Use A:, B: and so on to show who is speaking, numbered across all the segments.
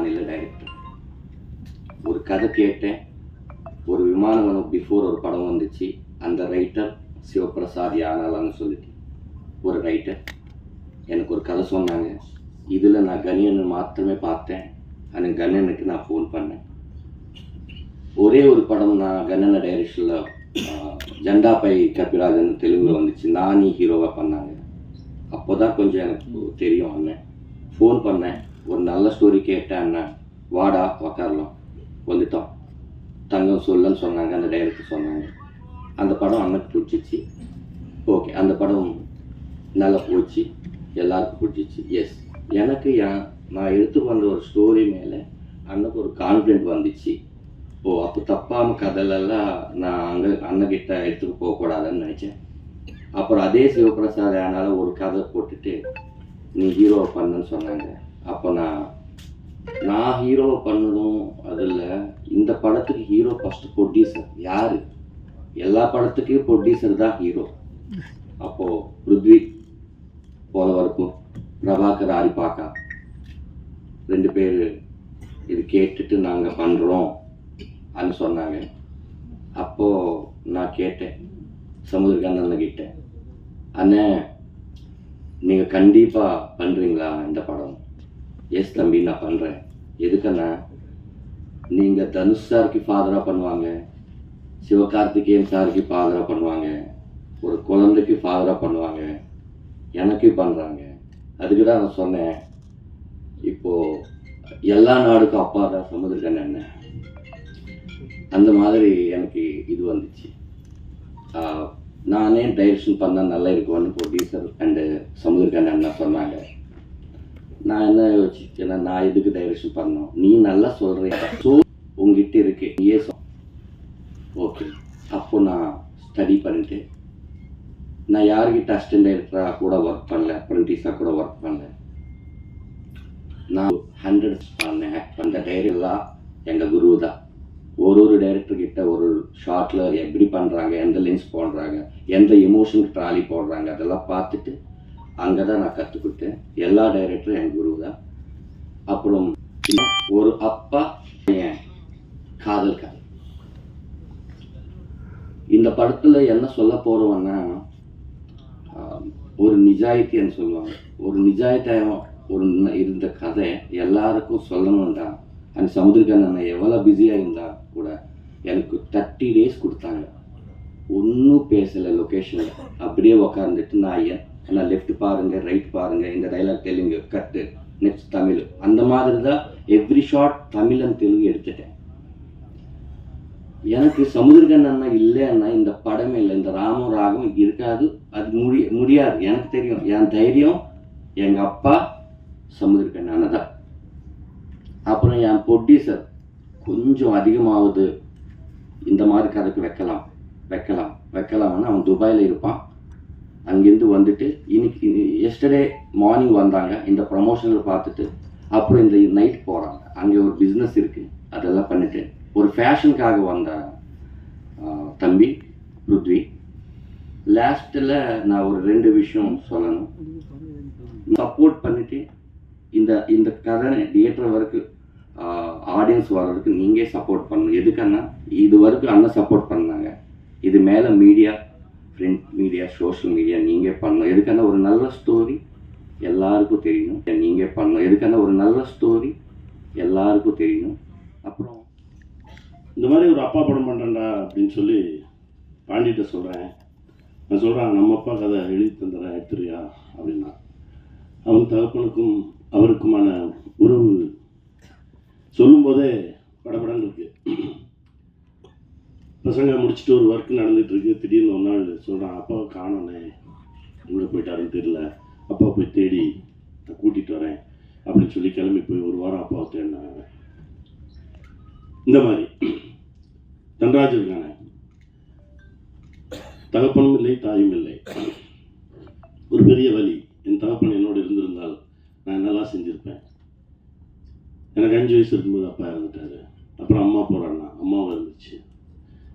A: நான் இல்லை டைரக்டர். ஒரு கதை கேட்டேன். ஒரு விமானம் பிஃபோர் ஒரு படம் வந்துச்சு. அந்த ரைட்டர் சிவபிரசாத் யானாலான்னு சொல்லிட்டு. ஒரு ரைட்டர் எனக்கு ஒரு கதை சொன்னாங்க. இதில் நான் கணியனை மாத்திரமே பார்த்தேன். அந்த கண்ணனுக்கு நான் ஃபோன் பண்ணேன். ஒரே ஒரு படம் நான் கண்ணனை டைரக்ஷனில் ஜெண்டா பை கபிராஜன் தெலுங்கில் வந்துச்சு. நானி ஹீரோவாக பண்ணாங்க. அப்போ தான் கொஞ்சம் எனக்கு தெரியும் அண்ணன். ஃபோன் பண்ணேன். ஒரு நல்ல ஸ்டோரி கேட்டேன் அண்ணன் வாடா உக்காரலாம். வந்துட்டோம். தங்கம் சொல்லன்னு சொன்னாங்க அந்த டைரக்டர் சொன்னாங்க. அந்த படம் அண்ணனுக்கு பிடிச்சிச்சு ஓகே அந்த படம் நல்லா போச்சு. எல்லாருக்கும் பிடிச்சிச்சு எஸ் எனக்கு என் நான் எடுத்து வந்த ஒரு ஸ்டோரி மேலே அண்ணனுக்கு ஒரு கான்ஃபிடென்ட் வந்துச்சு. ஓ அப்போ தப்பாமல் கதையிலலாம் நான் அங்கே அண்ணகிட்ட எடுத்துட்டு போகக்கூடாதுன்னு நினச்சேன். அப்புறம் அதே சிவபிரசாத் ஆனால் ஒரு கதை போட்டுட்டு நீ ஹீரோ பண்ணுன்னு சொன்னாங்க. அப்போ நான் நான் ஹீரோ பண்ணதும் அதில் இந்த படத்துக்கு ஹீரோ ஃபஸ்ட்டு ப்ரொடியூசர் யார்? எல்லா படத்துக்கும் ப்ரொடியூசர் தான் ஹீரோ அப்போது ருத்வி போலவருக்கும் பிரபாகர் ஆரிப்பாக்கா ரெண்டு பேர் இது கேட்டுட்டு நாங்கள் பண்ணுறோம் அப்படின்னு சொன்னாங்க. அப்போது நான் கேட்டேன் சமுதிரகாந்தன் கிட்ட அண்ணே நீங்கள் கண்டிப்பாக பண்ணுறீங்களா இந்த படம்? எஸ் தம்பி நான் பண்ணுறேன் எதுக்கண்ணா நீங்கள் தனுஷ் சாருக்கு ஃபாதராக பண்ணுவாங்க. சிவகார்த்திகேயன் சாருக்கு ஃபாதராக பண்ணுவாங்க. ஒரு குழந்தைக்கு ஃபாதராக பண்ணுவாங்க. எனக்கு பண்ணுறாங்க அதுக்கு தான் நான் சொன்னேன். இப்போது எல்லா நாடுக்கும் அப்பா தான் சமுதிரகன் அண்ணன் அந்த மாதிரி எனக்கு இது வந்துச்சு. நானே டைரக்ஷன் பண்ணால் நல்லா இருக்கும்னு ப்ரொடியூசர் அண்டு சமுதிரகன் அண்ணா சொன்னாங்க. நான் என்ன யோசிச்சேன்னா நான் எதுக்கு டைரக்ஷன் பண்ணணும்? நீ நல்லா சொல்கிறேன் ஸோ உங்ககிட்ட இருக்கு. நீயே சொல் ஓகே அப்போ நான் ஸ்டடி பண்ணிட்டு நான் யார்கிட்ட அசிஸ்டன்ட் டைரக்டராக கூட ஒர்க் பண்ணல அப்ரெண்டிஸாக கூட ஒர்க் பண்ணல. நான் ஹண்ட்ரட் பண்ணேன். அந்த டைரக்டர்லாம் எங்கள் குரு தான். ஒரு ஒரு டைரக்டர்கிட்ட ஒரு ஷார்ட்டில் எப்படி பண்ணுறாங்க எந்த லென்ஸ் போடுறாங்க எந்த எமோஷனுக்கு ட்ராலி போடுறாங்க அதெல்லாம் பார்த்துட்டு அங்கே தான் நான் கற்றுக்கிட்டேன் எல்லா டைரக்டரும் என் குரு தான் அப்புறம் ஒரு அப்பா என் காதல் கதை இந்த படத்தில் என்ன சொல்ல போகிறோம்னா ஒரு நிஜாயித்தின்னு சொல்லுவாங்க. ஒரு நிஜாயித்தாயம் ஒரு இருந்த கதை எல்லாருக்கும் சொல்லணும்டா. அந்த சமுதிரகண்ணன் எவ்வளோ பிஸியாக இருந்தால் கூட எனக்கு தேர்ட்டி டேஸ் கொடுத்தாங்க. ஒன்றும் பேசலை லொக்கேஷனில் அப்படியே உக்காந்துட்டு நான் ஏன்னா லெஃப்ட் பாருங்க ரைட் பாருங்க இந்த dialogue Telugu cut next Tamil. அந்த மாதிரி தான் every shot Tamil and Telugu எடுத்துட்டேன். எனக்கு சமுதிரகன் அண்ணா இல்லைன்னா இந்த படமே இல்லை இந்த ராமம் ராகம் இருக்காது அது முடி முடியாது. எனக்கு தெரியும் என் தைரியம் எங்கள் அப்பா சமுதிரகன் அண்ணா தான். அப்புறம் என் ப்ரொடியூசர் கொஞ்சம் அதிகமாகுது இந்த மாதிரி கதைக்கு வைக்கலாம் வைக்கலாம் வைக்கலாம்னு அவன் துபாயில் இருப்பான். அங்கேருந்து வந்துட்டு இன்னைக்கு எஸ்டர்டே மார்னிங் வந்தாங்க. இந்த ப்ரமோஷனில் பார்த்துட்டு அப்புறம் இந்த நைட் போகிறாங்க அங்கே ஒரு பிஸ்னஸ் இருக்குது அதெல்லாம் பண்ணிட்டு ஒரு ஃபேஷனுக்காக வந்த தம்பி ருத்வி. லாஸ்ட்டில் நான் ஒரு ரெண்டு விஷயம் சொல்லணும். சப்போர்ட் பண்ணிட்டு இந்த இந்த கதை தியேட்டர் வரைக்கும் ஆடியன்ஸ் வர்றதுக்கு நீங்கள் சப்போர்ட் பண்ணணும். எதுக்குன்னா இது வரைக்கும் அண்ணன் சப்போர்ட் பண்ணாங்க. இது மேலே media print media social media நீங்கள் பண்ணணும். எதுக்கான ஒரு நல்ல ஸ்டோரி எல்லாருக்கும் தெரியணும் நீங்கள் பண்ணணும். எதுக்கான ஒரு நல்ல ஸ்டோரி எல்லாருக்கும் தெரியணும் அப்புறம்
B: இந்த மாதிரி ஒரு அப்பா படம் பண்ணுறேன்டா அப்படின்னு சொல்லி பாண்டிகிட்ட சொல்கிறேன் நான் சொல்கிறேன் நம்ம அப்பா கதை எழுதி தந்துடுறேன் எடுத்துறியா அப்படின்னா. அவன் தகப்பனுக்கும் அவருக்குமான உறவு சொல்லும்போதே படபடன்னு இருக்குது பசங்க முடிச்சுட்டு ஒரு ஒர்க் நடந்துட்டு இருக்கு. திடீர்னு ஒரு நாள் சொல்கிறான் அப்பாவை காணோண்ணே எங்கே போயிட்டாருன்னு தெரியல. அப்பா போய் தேடி நான் கூட்டிகிட்டு வரேன். அப்படின்னு சொல்லி கிளம்பி போய் ஒரு வாரம் அப்பாவை தேடினாங்க. இந்த மாதிரி. தன்ராஜ் இருக்கானே. தகப்பனும் இல்லை தாயும் இல்லை. ஒரு பெரிய வழி என் தகப்பன் என்னோடு இருந்திருந்தால் நான் என்னெல்லாம் செஞ்சுருப்பேன்? எனக்கு அஞ்சு வயசு இருக்கும்போது அப்பா இறந்துட்டாரு. அப்புறம் அம்மா போகிறான்னா அம்மாவும் இருந்துச்சு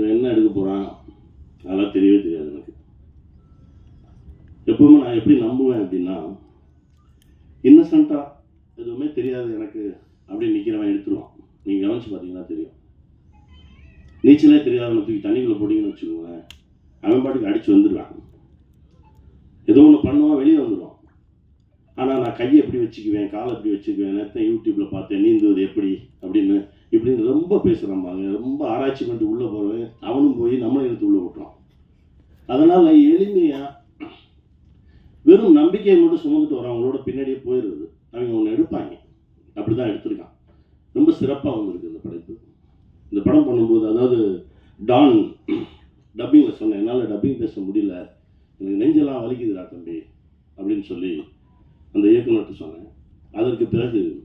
B: இவன் என்ன எடுக்க போகிறான் அதெல்லாம் தெரியவே தெரியாது எனக்கு. எப்பவுமே நான் எப்படி நம்புவேன் அப்படின்னா இன்னசென்ட்டாக எதுவுமே தெரியாது எனக்கு. அப்படி நிற்கிறவன் எடுத்துருவான். நீங்கள் கவனிச்சு பார்த்தீங்கன்னா தெரியும். நீச்சலே தெரியாதவனை தூக்கி தண்ணிக்குள்ளே போட்டிங்கன்னு வச்சுக்கோங்களேன். அவன் பாட்டுக்கு அடித்து வந்துடுவான் ஏதோ ஒன்று பண்ணுவான் வெளியே வந்துடுவான் ஆனால் நான் கையை எப்படி வச்சுக்குவேன் காலை எப்படி வச்சுக்குவேன் நேரத்தை யூடியூப்பில் பார்த்தேன் நீந்துவது எப்படி அப்படின்னு இப்படின்னு ரொம்ப பேசுகிறான் ரொம்ப ஆராய்ச்சி பண்ணி உள்ளே போகிறவன் அவனும் போய் நம்மளை எடுத்து உள்ளே விட்டுறான். அதனால் எளிமையாக வெறும் நம்பிக்கையை மட்டும் சுமந்துட்டு வரவங்களோட பின்னாடியே போயிடுறது. அவங்க ஒன்று எடுப்பாங்க. அப்படி தான் எடுத்திருக்கான். ரொம்ப சிறப்பாக வந்திருக்கு இந்த படைப்பு. இந்த படம் பண்ணும்போது அதாவது டான் டப்பிங்கில் சொன்னேன் என்னால் டப்பிங் பேச முடியல. எனக்கு நெஞ்செல்லாம் வலிக்குதுடா தம்பி. அப்படின்னு சொல்லி அந்த இயக்குநர்கிட்ட சொன்னேன். அதற்கு பிறகு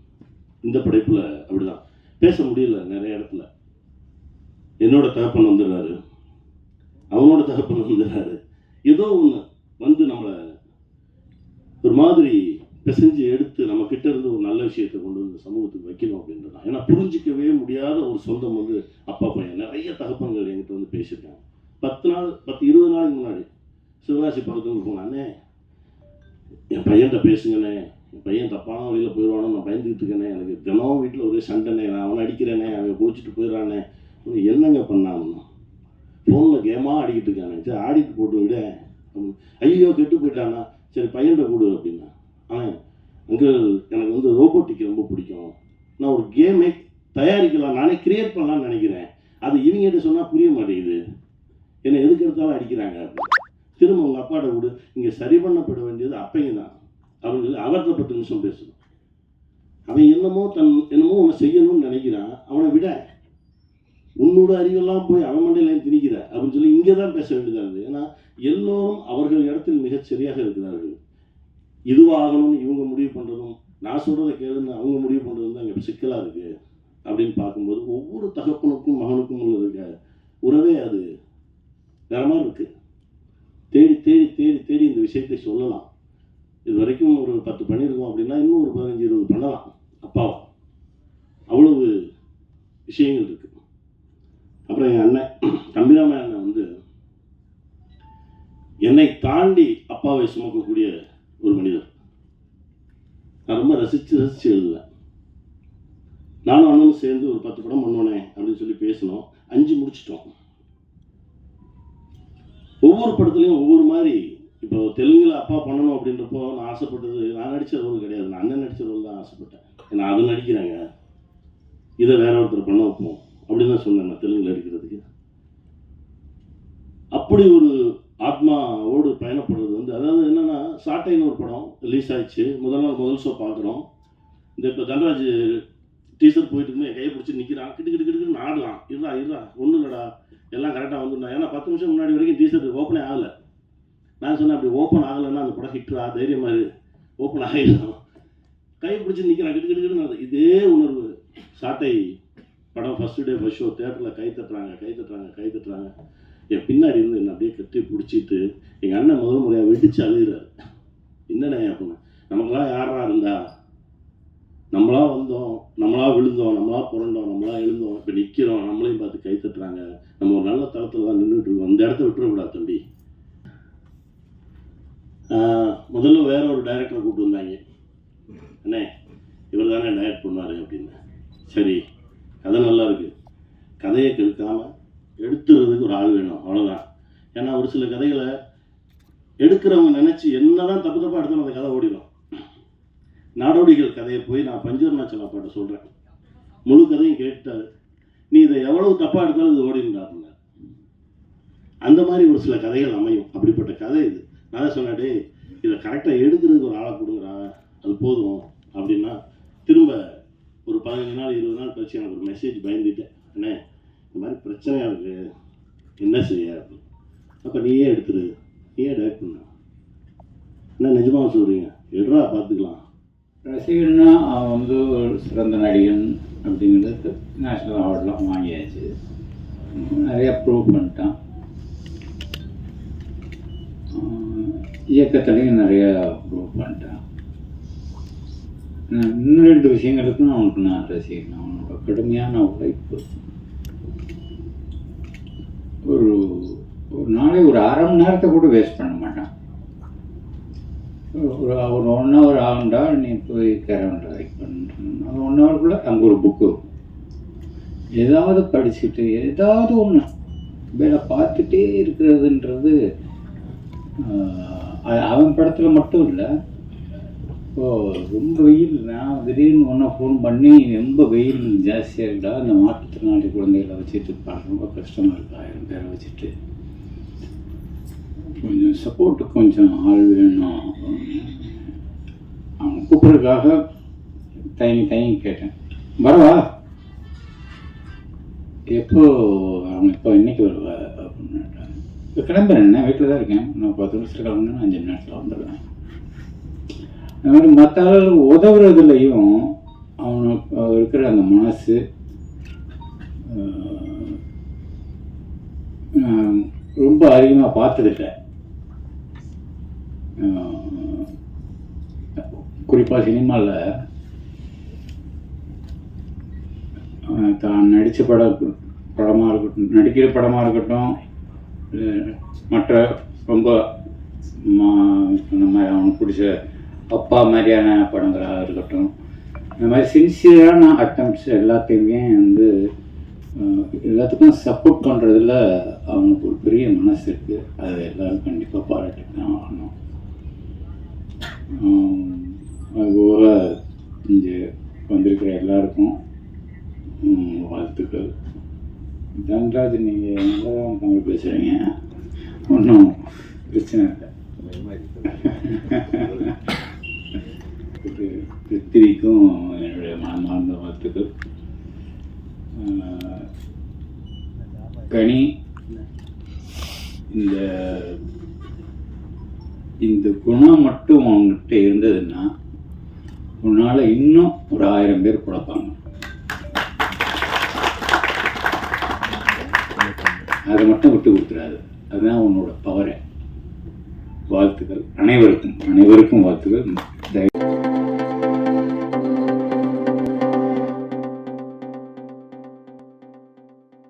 B: இந்த படைப்பில் அப்படிதான். பேச முடியல நிறைய இடத்துல. என்னோட தகப்பன் வந்துடுறாரு. அவனோட தகப்பன் வந்துடுறாரு. ஏதோ ஒன்று வந்து நம்மளை ஒரு மாதிரி பிசைஞ்சு எடுத்து நம்ம கிட்ட இருந்து ஒரு நல்ல விஷயத்தை கொண்டு வந்து சமூகத்துக்கு வைக்கணும் அப்படின்றது தான் ஏன்னா புரிஞ்சிக்கவே முடியாத ஒரு சொந்தம் வந்து அப்பா பையன். நிறைய தகப்பன்கள் என்கிட்ட வந்து பேசியிருக்காங்க. பத்து நாள் பத்து இருபது நாளைக்கு முன்னாடி சிவகாசி பக்கத்துக்கு போனானே. என் பையன்கிட்ட பேசுங்கண்ணே. பையன் தப்பான வழியில் போயிடுவானோ நான் பயந்துக்கிட்டு இருக்கேனே எனக்கு தினமும் வீட்டில் ஒரே சண்டைனே நான் அவனை அடிக்கிறேனே அவன் கோச்சிட்டு போயிடுறானே என்னங்க பண்ணாங்கன்னா ஃபோனில் கேமாக ஆடிக்கிட்டு இருக்கானே சரி ஆடிட்டு போட்டு விட. ஐயோ கெட்டு போயிட்டானா சரி பையன்கிட்ட கொடு அப்படின்னா. ஆனால் அங்கிள் எனக்கு வந்து ரோபோட்டிக் ரொம்ப பிடிக்கும். நான் ஒரு கேமே தயாரிக்கலாம் நானே கிரியேட் பண்ணலாம்னு நினைக்கிறேன். அது இவங்ககிட்ட சொன்னால் புரிய மாட்டேங்குது. என்னை எதுக்கு எடுத்தாலும் அடிக்கிறாங்க அப்படின்னு. திரும்ப உங்கள் அப்பாட்ட கொடு இங்கே சரி பண்ணப்பட வேண்டியது அப்பையும் தான் அப்படின்னு சொல்லி பத்து நிமிஷம் பேசணும் அவன் என்னமோ தன் என்னமோ அவனை செய்யணும்னு நினைக்கிறான். அவனை விட உன்னோட அறிவெல்லாம் போய் அவன் மண்டையில திணிக்கிற அப்படின்னு சொல்லி இங்கே தான் பேச வேண்டியதாக இருந்தது ஏன்னா எல்லோரும் அவர்கள் இடத்தில் மிகச் சரியாக இருக்கிறார்கள். இதுவாகணும்னு இவங்க முடிவு பண்ணுறதும் நான் சொல்கிறத கேளுன்னு அவங்க முடிவு பண்ணுறதும் தான் இங்கே சிக்கலாக இருக்குது அப்படின்னு பார்க்கும்போது ஒவ்வொரு தகப்பனுக்கும் மகனுக்கும் உள்ள இருக்க உறவே அது வேற மாதிரி இருக்குது தேடி தேடி தேடி தேடி இந்த விஷயத்தை சொல்லலாம். இது வரைக்கும் ஒரு பத்து பண்ணியிருக்கோம் அப்படின்னா இன்னும் ஒரு பதினஞ்சு இருபது பண்ணலாம். அப்பாவும். அவ்வளவு விஷயங்கள் இருக்குது அப்புறம் என் அண்ணன் தம்பிராம அண்ணன் வந்து என்னை தாண்டி அப்பாவை சுமக்கக்கூடிய ஒரு மனிதர். நான் ரொம்ப ரசித்து ரசித்து எழுதுவேன். நானும் அண்ணனும் சேர்ந்து ஒரு பத்து படம் பண்ணுவோனே அப்படின்னு சொல்லி பேசினோம். அஞ்சு முடிச்சிட்டோம். ஒவ்வொரு படத்துலையும் ஒவ்வொரு மாதிரி இப்போ தெலுங்குல அப்பா பண்ணணும் அப்படின்றப்போ நான் ஆசைப்பட்டது நான் நடித்த ரோல் கிடையாது. நான் அண்ணன் நடித்த ரோல் தான் ஆசைப்பட்டேன். ஏன்னா அது நடிக்கிறாங்க. இதை வேற ஒருத்தர் பண்ண வைப்போம். அப்படின்னு தான் சொன்னேன் நான் தெலுங்குல நடிக்கிறதுக்கு. அப்படி ஒரு ஆத்மாவோடு பயணப்படுறது வந்து அதாவது என்னன்னா சாட்டைன்னு ஒரு படம் ரிலீஸ் ஆயிடுச்சு. முதல் நாள் முதல் ஷோ பார்க்குறோம். இந்த இப்போ தன்ராஜ் டீசர் போயிட்டு இருந்து என் கையை பிடிச்சி நிற்கிறான் கிட்டு கிட்டு கிட்டுன்னு ஆடலாம். இருடா இருடா. ஒன்றும் இல்லைடா. எல்லாம் கரெக்டாக வந்துடா ஏன்னா பத்து நிமிஷம் முன்னாடி வரைக்கும் டீசர் ஓப்பனே ஆகலை. நான் சொன்னேன் அப்படி ஓப்பன் ஆகலைன்னா அந்த படம் ஹிட்ரா தைரியம் இரு. ஓப்பன் ஆகிடும் கை பிடிச்சி நிற்கிறான் கிட்டு கிட்டு கிட்டுன்னு இதே உணர்வு. சாட்டை படம் ஃபஸ்ட்டு டே ஃபஸ்ட் ஷோ தேட்டரில் கை தட்டுறாங்க கை தட்டுறாங்க கை தட்டுறாங்க. என் பின்னாடி இருந்து என்னை அப்படியே கட்டி பிடிச்சிட்டு எங்கள் அண்ணன் முதல் முறையாக வெடிச்சு அழுகிறாரு. என்னண்ணே அப்படின்னு நமக்கெல்லாம் யாரா இருந்தா? நம்மளா வந்தோம் நம்மளா விழுந்தோம் நம்மளா புரண்டோம் நம்மளா எழுந்தோம் இப்போ நிற்கிறோம் நம்மளையும் பார்த்து கை தட்டுறாங்க. நம்ம ஒரு நல்ல தளத்தில் தான் நின்றுட்டு இருக்கோம். அந்த இடத்த விட்டுறக்கூடாது தம்பி. முதல்ல வேற ஒரு டைரக்டரை கூப்பிட்டு வந்தாங்க. அண்ணே இவர் தானே டைரக்ட் பண்ணார் அப்படின்னு. சரி கதை நல்லா இருக்குது கதையை கெடுக்காமல் எடுத்துறதுக்கு ஒரு ஆள் வேணும் அவ்வளோதான் ஏன்னா ஒரு சில கதைகளை எடுக்கிறவங்க நினச்சி என்னதான் தப்பு தப்பாக எடுத்தாலும் அந்த கதை ஓடிடும் நாடோடிகள் கதையை போய் நான் பஞ்சவர்ணாச்சல பாட்டை சொல்கிறேன் முழு கதையும் கேட்டாரு நீ இதை எவ்வளவு தப்பாக எடுத்தாலும் இது ஓடிடுறாருங்க அந்த மாதிரி ஒரு சில கதைகள் அமையும். அப்படிப்பட்ட கதை இது. நான் சொன்னாடி இதை கரெக்டாக எடுக்கிறதுக்கு ஒரு ஆளை கொடுக்குறா அது போதும். அப்படின்னா திரும்ப ஒரு பதினஞ்சு நாள் இருபது நாள் கழிச்சு எனக்கு ஒரு மெசேஜ் பயந்துட்டேன். அண்ணே இந்த மாதிரி பிரச்சனையாக இருக்கு. என்ன செய்ய? அப்படின்னு. அப்போ நீயே எடுத்துரு. நீயே டைரக்ட் பண்ண. என்ன நிஜமாக சொல்கிறீங்க எடுறா பார்த்துக்கலாம்.
C: ரசிகன்னா அவன் வந்து ஒரு சிறந்த நடிகன் அப்படிங்கிறது நேஷ்னல் அவார்ட்லாம் வாங்கியாச்சு. நிறையா ப்ரூவ் பண்ணிட்டான். இயக்கத்துலேயும் நிறையா ப்ரூவ் பண்ணிட்டான். இன்னும் ரெண்டு விஷயங்களுக்கும் அவனுக்கு நான் ரசிகன் அவனோட கடுமையான உழைப்பு. ஒரு ஒரு நாளைக்கு ஒரு அரை மணி நேரத்தை கூட வேஸ்ட் பண்ண மாட்டான். ஒரு ஒரு ஒன் ஹவர் ஆகுண்டா நீ போய் கேரவன் ரைட் பண்ணுறேன் அது ஒன் ஹவருக்குள்ளே அங்கே ஒரு புக்கு ஏதாவது படிச்சுட்டு ஏதாவது ஒன்று வேலை பார்த்துட்டே இருக்கிறதுன்றது அவன் படத்தில் மட்டும் இல்லை. இப்போ ரொம்ப வெயில். நான் திடீர்னு ஒன்றா ஃபோன் பண்ணி ரொம்ப வெயில் ஜாஸ்தியாக இருந்தால் இந்த மாற்றுத்திறனாளி குழந்தைகளை வச்சுட்டு பார்க்க ரொம்ப கஷ்டமாக இருக்கு? ஆயிரம் பேரை வச்சுட்டு. கொஞ்சம் சப்போர்ட்டுக்கு கொஞ்சம் ஆள் வேணும். அவன் கூப்பிட்றதுக்காக தயங்கி தயங்கி கேட்டேன். வரவா? எப்போ அவன் இப்போ இன்னைக்கு வருவா? கிளம்புறேன் என்ன? வீட்டில் தான் இருக்கேன். நான் பத்து நிமிஷத்தில் கிளம்புனா அஞ்சு மணி நேரத்தில் வந்துடுவேன். அது மாதிரி மற்ற ஆள் உதவுறதுலையும் அவனுக்கு இருக்கிற அந்த மனசு ரொம்ப அதிகமாக பார்த்ததில்லை. குறிப்பாக சினிமாவில் தான் நடித்த படம் படமாக இருக்கட்டும் நடிக்கிற படமாக இருக்கட்டும் மற்ற ரொம்ப மா- மாதிரி அவனுக்கு பிடிச்ச அப்பா மாதிரியான படங்களாக இருக்கட்டும். இந்த மாதிரி சின்சியரான அட்டம்ப்ட்ஸ் எல்லாத்தையுமே வந்து எல்லாத்துக்கும் சப்போர்ட் பண்ணுறதுல அவனுக்கு ஒரு பெரிய மனசு இருக்குது அது எல்லாரும் கண்டிப்பாக பாராட்டி தான் ஆகணும். அதுபோல் இங்கே வந்திருக்கிற எல்லாருக்கும் வாழ்த்துக்கள். தன்ராஜ் நீங்கள் நல்லா தான் தமிழ் பேசுகிறீங்க ஒன்றும் பிரச்சனை இல்லை. திரு- பிருத்திவிக்கும் என்னுடைய மனமார்ந்த வாழ்த்துக்கள் கனி இந்த இந்த குணம் மட்டும் அவங்ககிட்ட இருந்ததுன்னா உன்னால் இன்னும் ஒரு ஆயிரம் பேர் குழப்பாங்க அதை மட்டும் விட்டு கொடுத்துடாது அதுதான் உன்னோட பவரை வாழ்த்துக்கள். அனைவருக்கும் அனைவருக்கும் வாழ்த்துக்கள். தயவு